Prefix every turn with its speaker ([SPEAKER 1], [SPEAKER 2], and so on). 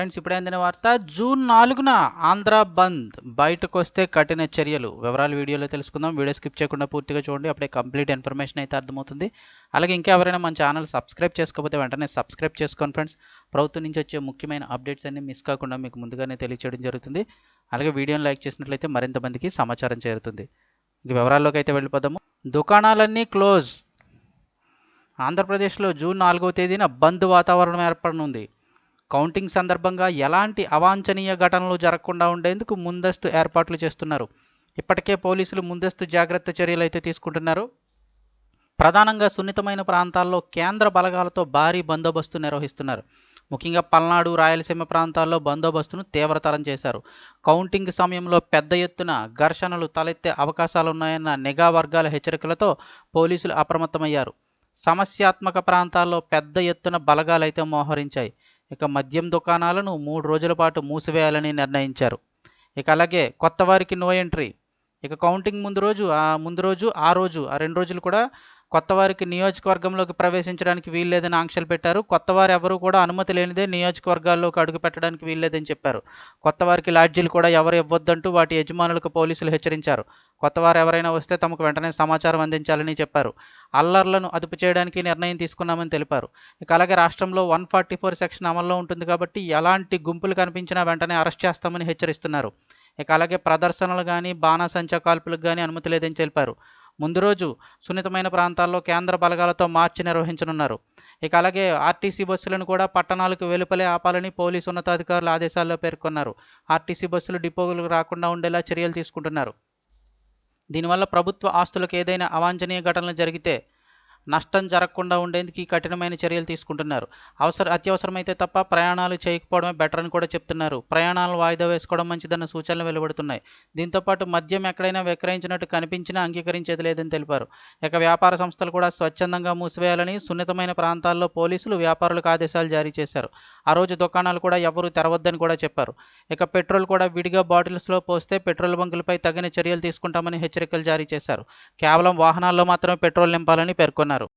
[SPEAKER 1] Friends ఇప్పుడే వార్త June నాలుగున ఆంధ్ర బంద్. బయటకు వస్తే కఠిన చర్యలు. వివరాలు వీడియోలో తెలుసుకుందాం. వీడియో స్కిప్ చేయకుండా పూర్తిగా చూడండి. అప్పుడే కంప్లీట్ ఇన్ఫర్మేషన్ అయితే అర్థమవుతుంది. అలాగే ఇంకా ఎవరైనా మన ఛానల్ సబ్స్క్రైబ్ చేసుకోకపోతే వెంటనే సబ్స్క్రైబ్ చేసుకోండి ఫ్రెండ్స్. ప్రభుత్వం నుంచి వచ్చే ముఖ్యమైన అప్డేట్స్ అన్ని మిస్ కాకుండా మీకు ముందుగానే తెలియచేయడం జరుగుతుంది. అలాగే వీడియోని లైక్ చేసినట్లయితే మరింత మందికి సమాచారం చేరుతుంది. ఇంక వివరాల్లోకి అయితే వెళ్ళిపోదాము. దుకాణాలన్నీ క్లోజ్. ఆంధ్రప్రదేశ్లో జూన్ నాలుగవ తేదీన బంద్ వాతావరణం ఏర్పడనుంది. కౌంటింగ్ సందర్భంగా ఎలాంటి అవాంఛనీయ ఘటనలు జరగకుండా ఉండేందుకు ముందస్తు ఏర్పాట్లు చేస్తున్నారు. ఇప్పటికే పోలీసులు ముందస్తు జాగ్రత్త చర్యలు అయితే తీసుకుంటున్నారు. ప్రధానంగా సున్నితమైన ప్రాంతాల్లో కేంద్ర బలగాలతో భారీ బందోబస్తు నిర్వహిస్తున్నారు. ముఖ్యంగా పల్నాడు రాయలసీమ ప్రాంతాల్లో బందోబస్తును తీవ్రతరం చేశారు. కౌంటింగ్ సమయంలో పెద్ద ఎత్తున ఘర్షణలు తలెత్తే అవకాశాలున్నాయన్న నిఘా వర్గాల హెచ్చరికలతో పోలీసులు అప్రమత్తమయ్యారు. సమస్యాత్మక ప్రాంతాల్లో పెద్ద ఎత్తున బలగాలైతే మోహరించాయి. ఇక మద్యం దుకాణాలను మూడు రోజుల పాటు మూసివేయాలని నిర్ణయించారు. ఇక అలాగే కొత్త వారికి నో ఎంట్రీ. ఇక కౌంటింగ్ ముందు రోజు ఆ ముందు రోజు ఆ రోజు ఆ రెండు రోజులు కూడా కొత్త వారికి నియోజకవర్గంలోకి ప్రవేశించడానికి వీల్లేదని ఆంక్షలు పెట్టారు. కొత్త వారు ఎవరు కూడా అనుమతి లేనిదే నియోజకవర్గాల్లోకి అడుగు పెట్టడానికి వీల్లేదని చెప్పారు. కొత్త వారికి లాడ్జీలు కూడా ఎవరు ఇవ్వొద్దంటూ వాటి యజమానులకు పోలీసులు హెచ్చరించారు. కొత్త వారు ఎవరైనా వస్తే తమకు వెంటనే సమాచారం అందించాలని చెప్పారు. అల్లర్లను అదుపు చేయడానికి నిర్ణయం తీసుకున్నామని తెలిపారు. ఇక అలాగే రాష్ట్రంలో వన్ ఫార్టీ ఫోర్ సెక్షన్ అమల్లో ఉంటుంది కాబట్టి ఎలాంటి గుంపులు కనిపించినా వెంటనే అరెస్ట్ చేస్తామని హెచ్చరిస్తున్నారు. ఇక అలాగే ప్రదర్శనలు కానీ బాణాసంచా కాల్పులకు కానీ అనుమతి లేదని తెలిపారు. ముందు రోజు సున్నితమైన ప్రాంతాల్లో కేంద్ర బలగాలతో మార్చి నిర్వహించనున్నారు. ఇక అలాగే ఆర్టీసీ బస్సులను కూడా పట్టణాలకు వెలుపలే ఆపాలని పోలీసు ఉన్నతాధికారులు ఆదేశాల్లో పేర్కొన్నారు. ఆర్టీసీ బస్సులు డిపోలకు రాకుండా ఉండేలా చర్యలు తీసుకుంటున్నారు. దీనివల్ల ప్రభుత్వ ఆస్తులకు ఏదైనా అవాంఛనీయ ఘటనలు జరిగితే నష్టం జరగకుండా ఉండేందుకు ఈ కఠినమైన చర్యలు తీసుకుంటున్నారు. అవసర అత్యవసరమైతే తప్ప ప్రయాణాలు చేయకపోవడమే బెటర్ అని కూడా చెప్తున్నారు. ప్రయాణాలు వాయిదా వేసుకోవడం మంచిదన్న సూచనలు వెలువడుతున్నాయి. దీంతోపాటు మద్యం ఎక్కడైనా విక్రయించినట్టు కనిపించినా అంగీకరించేది లేదని తెలిపారు. ఇక వ్యాపార సంస్థలు కూడా స్వచ్ఛందంగా మూసివేయాలని సున్నితమైన ప్రాంతాల్లో పోలీసులు వ్యాపారులకు ఆదేశాలు జారీ చేశారు. ఆ రోజు దుకాణాలు కూడా ఎవరూ తెరవద్దని కూడా చెప్పారు. ఇక పెట్రోల్ కూడా విడిగా బాటిల్స్లో పోస్తే పెట్రోల్ బంకులపై తగిన చర్యలు తీసుకుంటామని హెచ్చరికలు జారీ చేశారు. కేవలం వాహనాల్లో మాత్రమే పెట్రోల్ నింపాలని పేర్కొన్నారు.